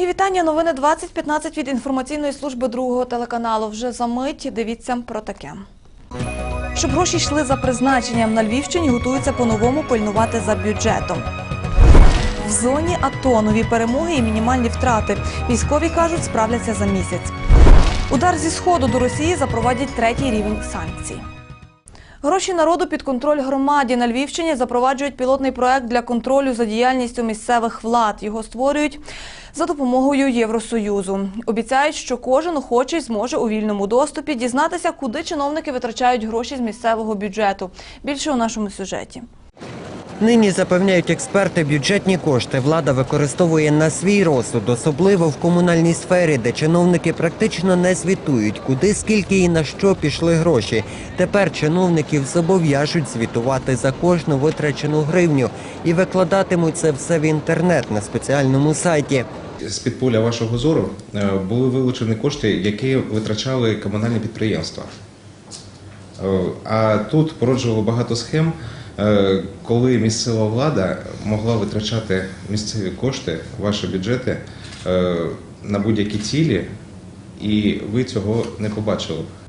Мої вітання. Новини 2015 від інформаційної служби другого телеканалу. Вже за мить дивіться про таке. Щоб гроші йшли за призначенням на Львівщині, готуються по-новому пильнувати за бюджетом. В зоні АТО нові перемоги і мінімальні втрати. Військові кажуть, справляться за місяць. Удар зі сходу до Росії запровадять третій рівень санкцій. Гроші народу під контроль громаді на Львівщині запроваджують пілотний проект для контролю за діяльністю місцевих влад. Його створюють за допомогою Євросоюзу. Обіцяють, що кожен охочий зможе у вільному доступі дізнатися, куди чиновники витрачають гроші з місцевого бюджету. Більше у нашому сюжеті. Нині запевняють експерти, бюджетні кошти влада використовує на свій розсуд, особливо в комунальній сфері, де чиновники практично не звітують, куди, скільки і на що пішли гроші. Тепер чиновників зобов'яжуть звітувати за кожну витрачену гривню і викладатимуть це все в інтернет на спеціальному сайті. З-під поля вашого зору е, були вилучені кошти, які витрачали комунальні підприємства. Е, А тут породжувало багато схем, коли місцева влада могла витрачати місцеві кошти, ваші бюджети е, на будь-які цілі, і ви цього не побачили б.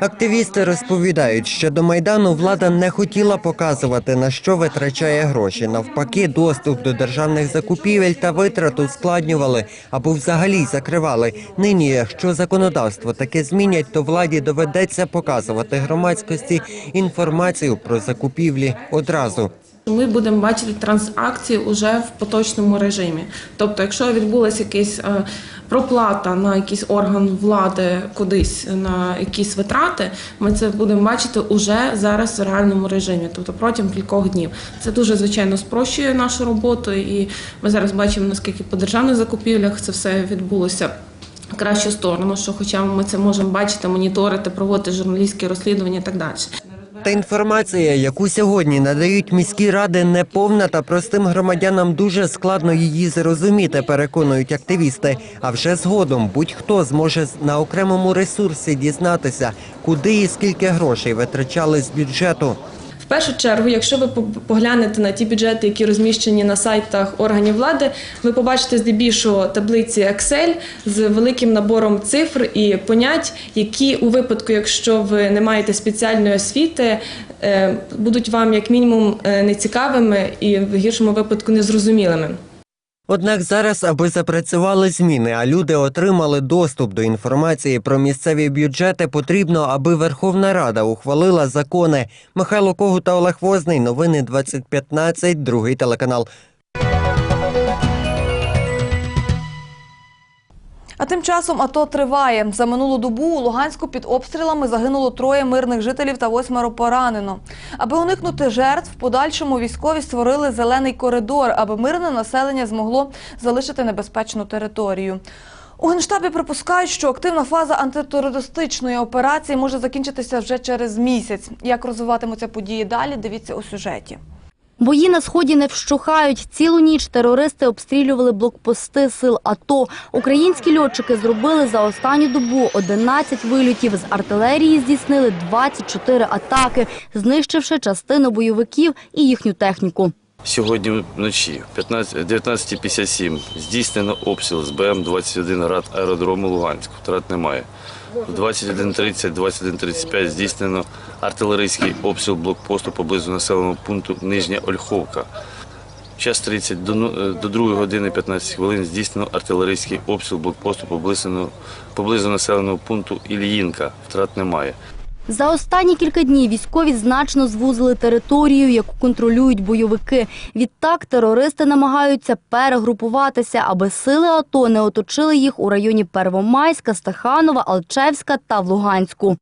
Активісти розповідають, що до майдану влада не хотіла показувати на що витрачає гроші. Навпаки, доступ до державних закупівель та витрат ускладнювали або взагалі закривали. Нині, якщо законодавство таке змінять, то владі доведеться показувати громадськості інформацію про закупівлі одразу. Ми будемо бачити транзакції уже в поточному режимі. Тобто, якщо відбулася якась е, проплата на якийсь орган влади кудись на якісь витрати, ми це будемо бачити уже зараз в реальному режимі, тобто протягом кількох днів. Це дуже звичайно спрощує нашу роботу, і ми зараз бачимо наскільки по державних закупівлях це все відбулося. Кращу сторону, що хоча ми це можемо бачити, моніторити, проводити журналістські розслідування і так далі. Та інформація, яку сьогодні надають міські ради, неповна та простим громадянам дуже складно її зрозуміти, переконують активісти. А вже згодом будь-хто зможе на окремому ресурсі дізнатися, куди і скільки грошей витрачали з бюджету. Першу чергу, якщо ви поглянете на ті бюджети, які розміщені на сайтах органів влади, ви побачите здебільшого таблиці Excel з великим набором цифр і понять, які у випадку, якщо ви не маєте спеціальної освіти, е, будуть вам як мінімум е, нецікавими і в гіршому випадку незрозумілими. Однак зараз, аби запрацювали зміни, а люди отримали доступ до інформації про місцеві бюджети, потрібно, аби Верховна Рада ухвалила закони. Михайло Когут та Олег Возний. Новини 2015, другий телеканал. А тим часом АТО триває. За минулу добу у Луганську під обстрілами загинуло троє мирних жителів та восьмеро поранено. Аби уникнути жертв, в подальшому військові створили зелений коридор, аби мирне населення змогло залишити небезпечну територію. У Генштабі припускають, що активна фаза антитерористичної операції може закінчитися вже через місяць. Як розвиватимуться події далі, дивіться у сюжеті. Бої на сході не вщухають. Цілу ніч терористи обстрілювали блокпости сил АТО. Українські льотчики зробили за останню добу 11 вильотів. З артилерії здійснили 24 атаки, знищивши частину бойовиків і їхню техніку. Сьогодні вночі, 15 19.57, здійснено обстріл з БМ-21 рад аеродрому Луганськ. Втрат немає. В 21.30, 21.35 здійснено артилерійський обстріл блокпосту поблизу населеного пункту Нижня Ольховка. В час 30 до, ну- е, 2 години 15 хвилин здійснено артилерійський обстріл блокпосту поблизу населеного пункту Ільїнка. Втрат немає. За останні кілька днів військові значно звузили територію, яку контролюють бойовики. Відтак терористи намагаються перегрупуватися, аби сили АТО не оточили їх у районі Первомайська, Стаханова, Алчевська та в Луганську.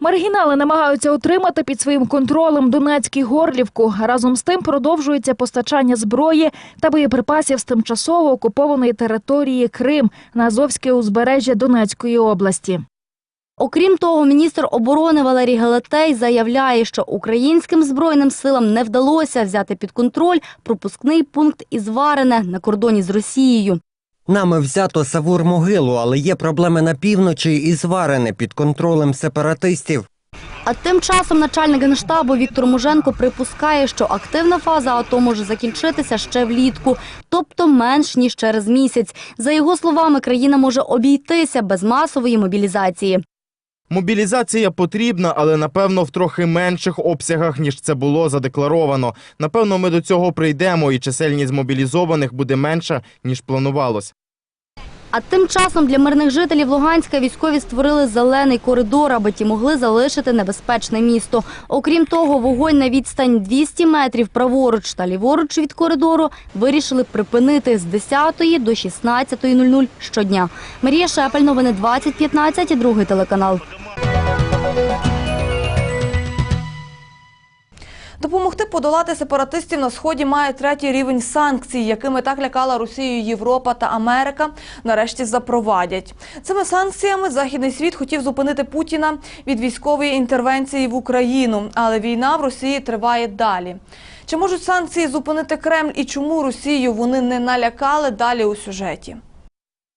Маргінали намагаються отримати під своїм контролем Донецьк Горлівку. Разом з тим продовжується постачання зброї та боєприпасів з тимчасово окупованої території Крим на Азовське узбережжя Донецької області. Окрім того, міністр оборони Валерій Гелетей заявляє, що українським збройним силам не вдалося взяти під контроль пропускний пункт із Варене на кордоні з Росією. Нами взято Савур могилу, але є проблеми на півночі і зварене під контролем сепаратистів. А тим часом начальник генштабу Віктор Муженко припускає, що активна фаза АТО може закінчитися ще влітку, тобто менш ніж через місяць. За його словами, країна може обійтися без масової мобілізації. Мобілізація потрібна, але напевно в трохи менших обсягах, ніж це було задекларовано. Напевно, ми до цього прийдемо, і чисельність мобілізованих буде менша, ніж планувалось. А тим часом для мирних жителів Луганська військові створили зелений коридор, аби ті могли залишити небезпечне місто. Окрім того, вогонь на відстань 200 метрів праворуч та ліворуч від коридору вирішили припинити з 10 до 16.00 щодня. Марія Шепель, новини 2015, другий телеканал. Допомогти подолати сепаратистів на сході має третій рівень санкцій, якими так лякала Росію Європа та Америка. Нарешті запровадять цими санкціями. Західний світ хотів зупинити Путіна від військової інтервенції в Україну, але війна в Росії триває далі. Чи можуть санкції зупинити Кремль і чому Росію вони не налякали далі у сюжеті?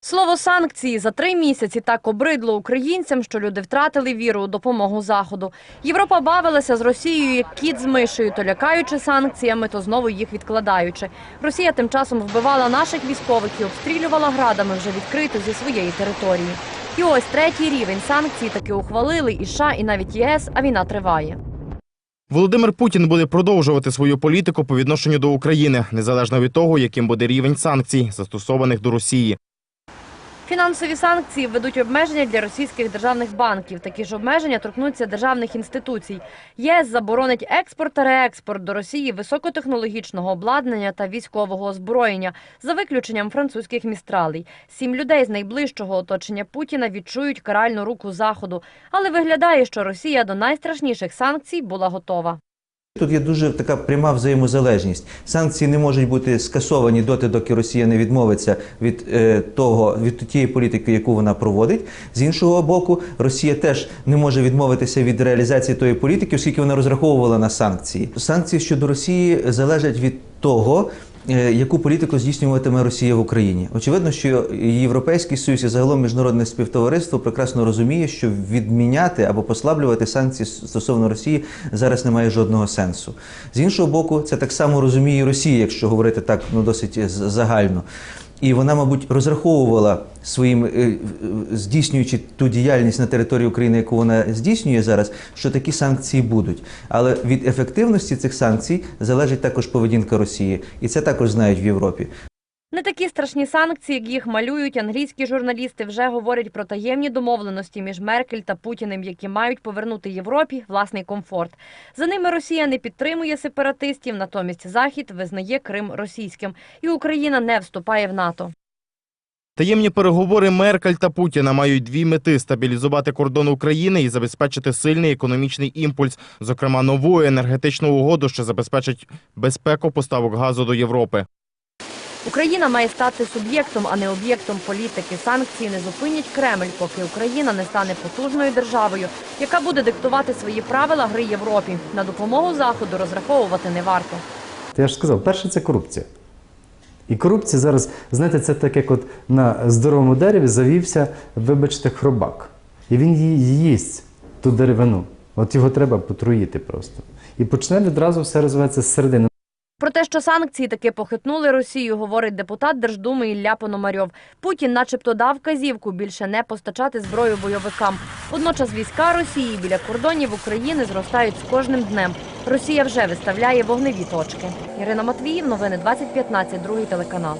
Слово санкції за три місяці так обридло українцям, що люди втратили віру у допомогу заходу. Європа бавилася з Росією як кіт з мишею, то лякаючи санкціями, то знову їх відкладаючи. Росія тим часом вбивала наших військових і обстрілювала градами вже відкрито зі своєї території. І ось третій рівень санкцій таки ухвалили і США, і навіть ЄС, а війна триває. Володимир Путін буде продовжувати свою політику по відношенню до України, незалежно від того, яким буде рівень санкцій, застосованих до Росії. Фінансові санкції введуть обмеження для російських державних банків. Такі ж обмеження торкнуться державних інституцій. ЄС заборонить експорт та реекспорт до Росії високотехнологічного обладнання та військового озброєння, за виключенням французьких містралей. Сім людей з найближчого оточення Путіна відчують каральну руку заходу, але виглядає, що Росія до найстрашніших санкцій була готова. Тут є дуже така пряма взаємозалежність. Санкції не можуть бути скасовані доти, доки Росія не відмовиться від е, того від тієї політики, яку вона проводить. З іншого боку, Росія теж не може відмовитися від реалізації тої політики, оскільки вона розраховувала на санкції. Санкції щодо Росії залежать від того. Е, Яку політику здійснюватиме Росія в Україні? Очевидно, що Європейський Союз і загалом міжнародне співтовариство прекрасно розуміє, що відміняти або послаблювати санкції стосовно Росії зараз немає жодного сенсу. З іншого боку, це так само розуміє Росія, якщо говорити так ну досить загально. І вона, мабуть, розраховувала своїм е, здійснюючи ту діяльність на території України, яку вона здійснює зараз, що такі санкції будуть. Але від ефективності цих санкцій залежить також поведінка Росії, і це також знають в Європі. Не такі страшні санкції, як їх малюють англійські журналісти, вже говорять про таємні домовленості між Меркель та Путіним, які мають повернути Європі власний комфорт. За ними Росія не підтримує сепаратистів, натомість Захід визнає Крим російським, і Україна не вступає в НАТО. Таємні переговори Меркель та Путіна мають дві мети: стабілізувати кордон України і забезпечити сильний економічний імпульс, зокрема нову енергетичну угоду, що забезпечить безпеку поставок газу до Європи. Україна має стати суб'єктом, а не об'єктом політики. Санкції не зупинять Кремль, поки Україна не стане потужною державою, яка буде диктувати свої правила гри Європі. На допомогу заходу розраховувати не варто. Я ж сказав, перше це корупція. І корупція зараз, знаєте, це так, як от на здоровому дереві завівся, вибачте, хробак. І він її їсть ту деревину. От його треба потруїти просто. І почне відразу все розвиватися зсередини. Про те, що санкції таки похитнули Росію, говорить депутат Держдуми Ілля Пономарьов. Путін начебто дав вказівку більше не постачати зброю бойовикам. Водночас війська Росії біля кордонів України зростають з кожним днем. Росія вже виставляє вогневі точки. Ірина Матвіїв, новини 2015, другий телеканал.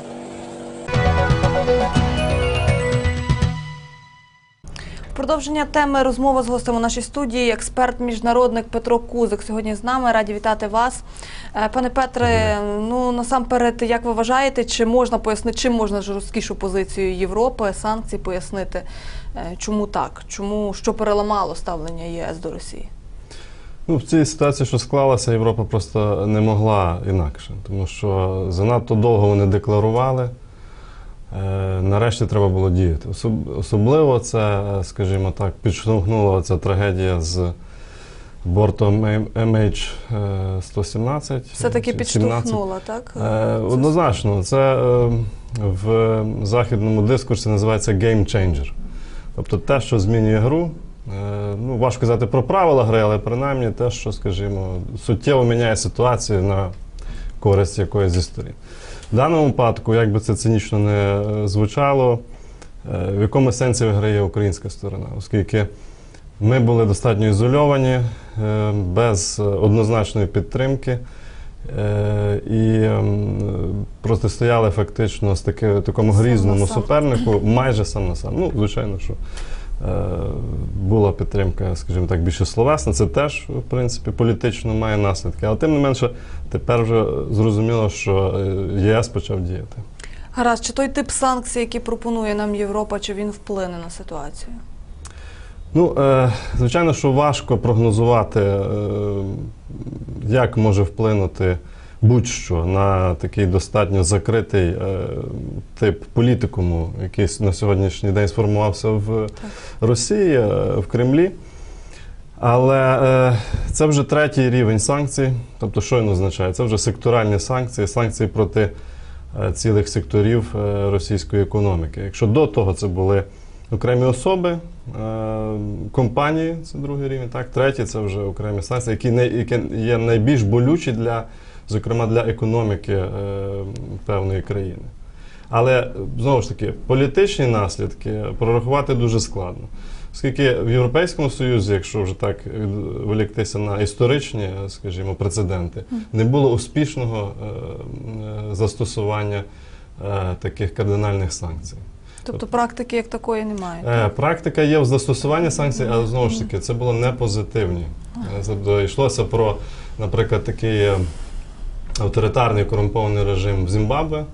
Продовження теми розмови з гостем у нашій студії. Експерт-міжнародник Петро Кузик сьогодні з нами. Раді вітати вас, Е, пане Петре. Ну насамперед, як ви вважаєте, чи можна пояснити, чим можна жорсткішу позицію Європи, санкцій пояснити? Е, Чому так? Чому що переламало ставлення єС до Росії? Ну, в цій ситуації, що склалася, Європа просто не могла інакше, тому що занадто довго вони декларували. Е, Нарешті треба було діяти. Особливо це, е, скажімо так, підштовхнула ця трагедія з бортом MH117. Все-таки підштовхнула, так? Е, Однозначно, це е, в західному дискурсі називається game changer. Тобто те, що змінює гру, Е, Ну, важко казати про правила гри, але принаймні те, що, скажімо, суттєво міняє ситуацію на користь якоїсь зі сторін. В даному випадку, як би це цинічно не е, звучало, е, в якому сенсі виграє українська сторона, оскільки ми були достатньо ізольовані, е, без однозначної підтримки. І ем, протистояли фактично з таки, такому грізному супернику майже сам на сам. Ну, звичайно, що була підтримка, скажімо так, більше словесна. Це теж, в принципі, політично має наслідки. Але тим не менше, тепер вже зрозуміло, що е, єС почав діяти. Гаразд, чи той тип санкцій, який пропонує нам Європа, чи він вплине на ситуацію? Ну, е, звичайно, що важко прогнозувати, е, як може вплинути будь-що на такий достатньо закритий е, тип політикуму, який на сьогоднішній день сформувався в Росії, е, в Кремлі. Але е, це вже третій рівень санкцій. Тобто, що він означає? Це вже секторальні санкції, санкції проти е, цілих секторів е, російської економіки. Якщо до того це були окремі особи, компанії, це другий рівень, так, третій це вже окремі санкції, які є найбільш болючі для, зокрема, для економіки е, певної країни. Але знову ж таки, політичні наслідки прорахувати дуже складно. Оскільки в Європейському Союзі, якщо вже так виліктися на історичні, скажімо, прецеденти, не було успішного е, е, застосування таких кардинальних санкцій. Тобто практики як такої немає. Е, Практика є в застосуванні санкцій, але знову ж таки, це було не позитивні. Тобто йшлося про, наприклад, такий авторитарний корумпований режим в Зімбабве.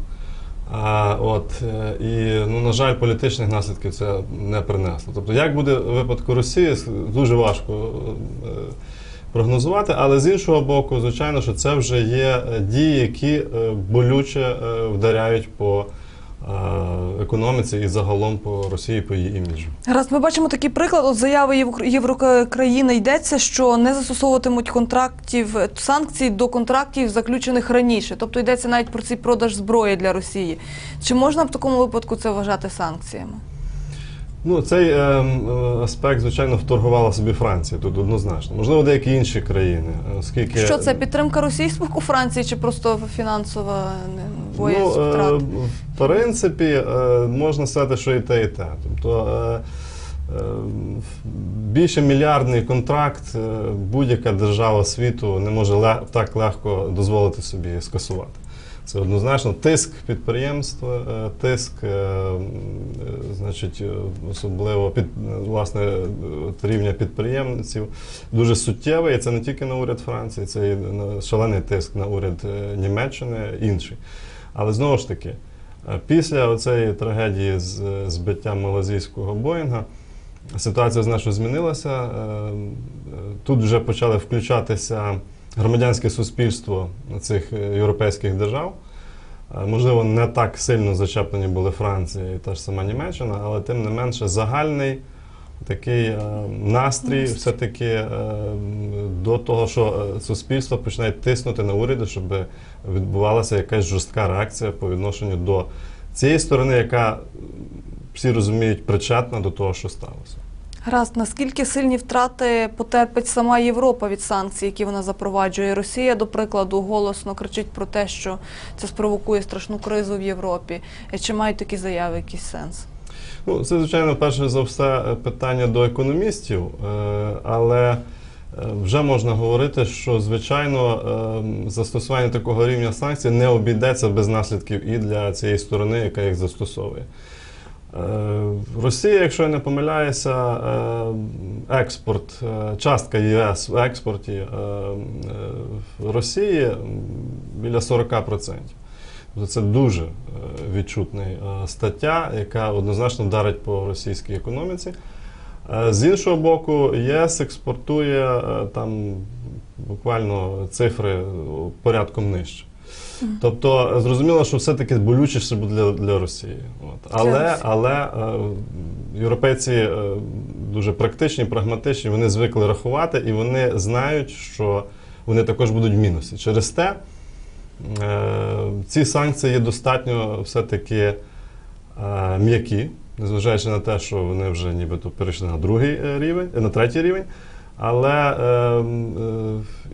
А, от, е, і, ну, на жаль, політичних наслідків це не принесло. Тобто, як буде в випадку Росії, дуже важко е, прогнозувати, але з іншого боку, звичайно, що це вже є е, дії, які болюче вдаряють по економіці і загалом по Росії, по її іміджу. Раз ми бачимо такий приклад, от заяви Євро- Єврокраїни йдеться, що не застосовуватимуть контрактів санкцій до контрактів, заключених раніше. Тобто йдеться навіть про цей продаж зброї для Росії. Чи можна в такому випадку це вважати санкціями? Ну, цей е, е, аспект, звичайно, вторгувала собі Франція тут однозначно. Можливо, деякі інші країни, е, оскільки Що це підтримка з Франції, чи просто фінансова не, боязнь Ну, е, в принципі, е, можна сказати, що і те, і те. Тобто е, е, більше мільярдний контракт е, будь-яка держава світу не може так легко дозволити собі скасувати. Це однозначно тиск підприємств, е, тиск, е, значить, е, особливо під власне от рівня підприємців, дуже суттєвий. І це не тільки на уряд Франції, це і на- шалений тиск на уряд Німеччини, інший. Але знову ж таки, після цієї трагедії з збиттям малазійського Боїнга ситуація значно змінилася. Тут вже почали включатися громадянське суспільство цих е, європейських держав. Е, Можливо, не так сильно зачеплені були Франція і та ж сама Німеччина, але тим не менше загальний такий е, настрій все-таки до того, що суспільство починає тиснути на уряди, щоб відбувалася якась жорстка реакція по відношенню до цієї сторони, яка всі розуміють причетна до того, що сталося. Гаразд, наскільки сильні втрати потерпить сама Європа від санкцій, які вона запроваджує? Росія, до прикладу, голосно кричить про те, що це спровокує страшну кризу в Європі. Чи мають такі заяви якийсь сенс? Ну, це, звичайно, перше за все е, питання до економістів, е, але е, вже можна говорити, що звичайно застосування такого рівня санкцій не обійдеться без наслідків і для цієї сторони, яка їх застосовує. Е, Росія, якщо я не помиляюся, е, експорт, е, частка ЄС в експорті Росії біля 40%. Тобто Це дуже відчутна стаття, яка однозначно вдарить по російській економіці. З іншого боку, ЄС експортує там буквально цифри порядком нижче. Тобто зрозуміло, що все-таки болючіше буде для, для Росії. От. Але, але е, європейці е, дуже практичні, прагматичні, вони звикли рахувати і вони знають, що вони також будуть в мінусі. Через те е, ці санкції є достатньо все-таки е, м'які. незважаючи на те, що вони вже нібито перейшли на другий рівень, на третій рівень. Але е,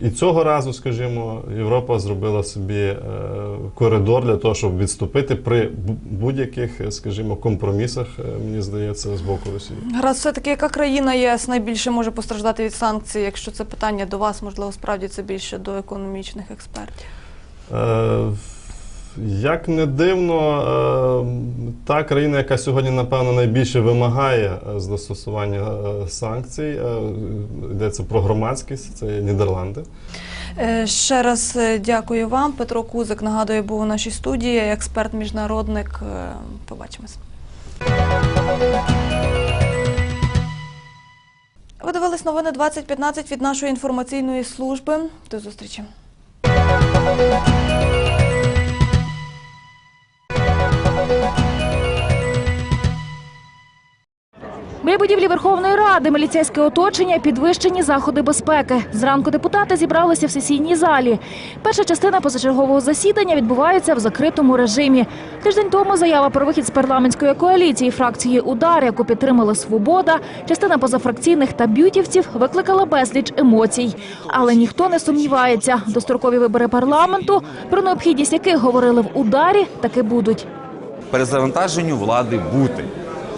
е, і цього разу, скажімо, Європа зробила собі е, коридор для того, щоб відступити при будь-яких, е, скажімо, компромісах, е, мені здається, з боку Росії. Гаразд, все-таки яка країна ЄС найбільше може постраждати від санкцій? Якщо це питання до вас, можливо, справді це більше до економічних експертів. Як не дивно, е, та країна, яка сьогодні, напевно, найбільше вимагає е, застосування е, санкцій, йдеться про громадськість, це Нідерланди. Ще раз дякую вам. Петро Кузик, нагадую, був у нашій студії, експерт-міжнародник. Е, Побачимось. Ви дивились новини 2015 від нашої інформаційної служби. До зустрічі. Верховної Ради міліцейське оточення, підвищені заходи безпеки. Зранку депутати зібралися в сесійній залі. Перша частина позачергового засідання відбувається в закритому режимі. Тиждень тому заява про вихід з парламентської коаліції фракції Удар, яку підтримала Свобода, частина позафракційних та бютівців викликала безліч емоцій. Але ніхто не сумнівається, дострокові вибори парламенту, про необхідність яких говорили в ударі, таки будуть. перезавантаженню влади бути.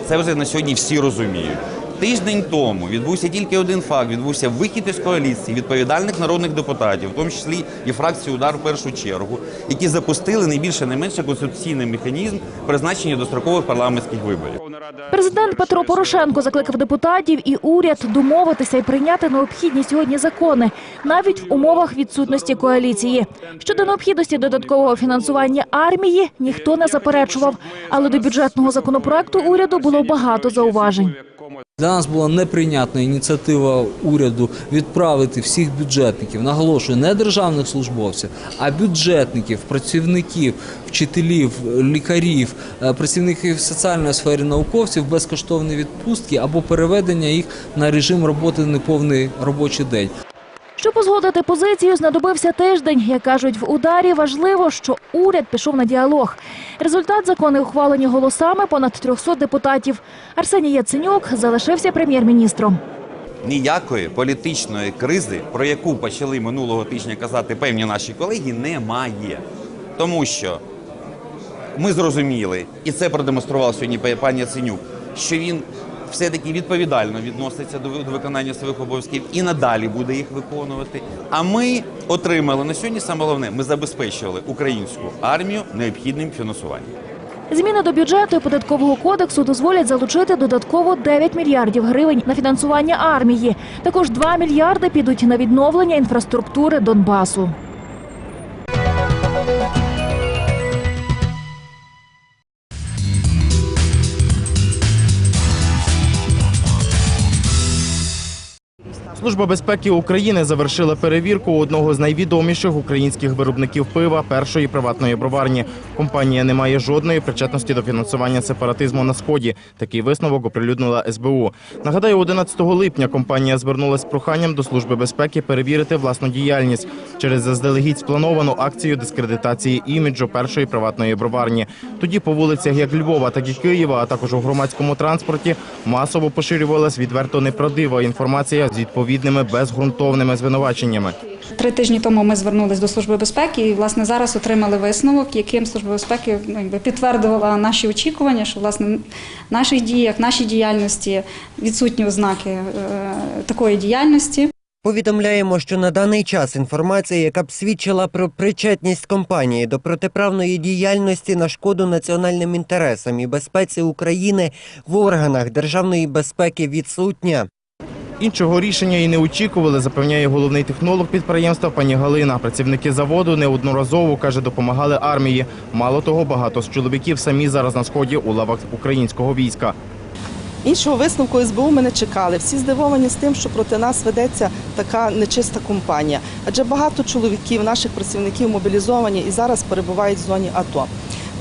Це вже на сьогодні всі розуміють. Тиждень тому відбувся тільки один факт: відбувся вихід із коаліції відповідальних народних депутатів, в тому числі і фракції удар в першу чергу, які запустили найбільше не менше конституційний механізм призначення дострокових парламентських виборів. Президент Петро Порошенко закликав депутатів і уряд домовитися і прийняти необхідні сьогодні закони, навіть в умовах відсутності коаліції. Щодо необхідності додаткового фінансування армії ніхто не заперечував, але до бюджетного законопроекту уряду було багато зауважень. Для нас була неприйнятна ініціатива уряду відправити всіх бюджетників, наголошую, не державних службовців, а бюджетників, працівників, вчителів, лікарів, е, працівників соціальної сфери науковців безкоштовні відпустки або переведення їх на режим роботи неповний робочий день. Щоб узгодити позицію, знадобився тиждень. Як кажуть, в ударі важливо, що уряд пішов на діалог. Результат закони ухвалені голосами понад 300 депутатів. Арсеній Яценюк залишився прем'єр-міністром. Ніякої політичної кризи, про яку почали минулого тижня казати певні наші колеги, немає. Тому що ми зрозуміли, і це продемонстрував сьогодні пан Яценюк, що він все-таки відповідально відноситься до виконання своїх обов'язків і надалі буде їх виконувати. А ми отримали на сьогодні саме головне, ми забезпечували українську армію необхідним фінансуванням. Зміни до бюджету і податкового кодексу дозволять залучити додатково 9 мільярдів гривень на фінансування армії. Також 2 мільярди підуть на відновлення інфраструктури Донбасу. Служба безпеки України завершила перевірку одного з найвідоміших українських виробників пива першої приватної броварні. Компанія не має жодної причетності до фінансування сепаратизму на сході. Такий висновок оприлюднила СБУ. Нагадаю, 11 липня компанія звернулася з проханням до служби безпеки перевірити власну діяльність через заздалегідь сплановану акцію дискредитації іміджу першої приватної броварні. Тоді по вулицях як Львова, так і Києва, а також у громадському транспорті масово поширювалась відверто неправдива інформація з відповідними безґрунтовними звинуваченнями. Три тижні тому ми звернулись до служби безпеки і власне зараз отримали висновок, яким служба безпеки ну, якби підтвердила наші очікування, що власне в наших діях, нашій діяльності відсутні ознаки е, такої діяльності. Повідомляємо, що на даний час інформація, яка б свідчила про причетність компанії до протиправної діяльності на шкоду національним інтересам і безпеці України в органах державної безпеки відсутня. Іншого рішення і не очікували, запевняє головний технолог підприємства пані Галина. Працівники заводу неодноразово каже, допомагали армії. Мало того, багато з чоловіків самі зараз на сході у лавах українського війська. Іншого висновку СБУ ми не чекали. Всі здивовані з тим, що проти нас ведеться така нечиста компанія. Адже багато чоловіків, наших працівників мобілізовані і зараз перебувають в зоні АТО.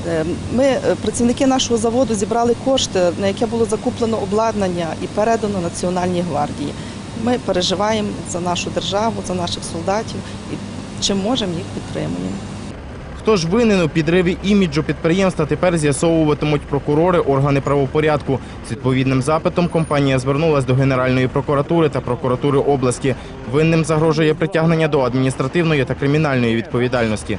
Е, Ми, е, працівники нашого заводу, зібрали кошти, на яке було закуплено обладнання і передано Національній гвардії. Ми переживаємо за нашу державу, за наших солдатів і чим можемо їх підтримуємо. Хто ж винен у підриві іміджу підприємства, тепер з'ясовуватимуть прокурори, органи правопорядку. З відповідним запитом компанія звернулась до Генеральної прокуратури та прокуратури області. Винним загрожує притягнення до адміністративної та кримінальної відповідальності.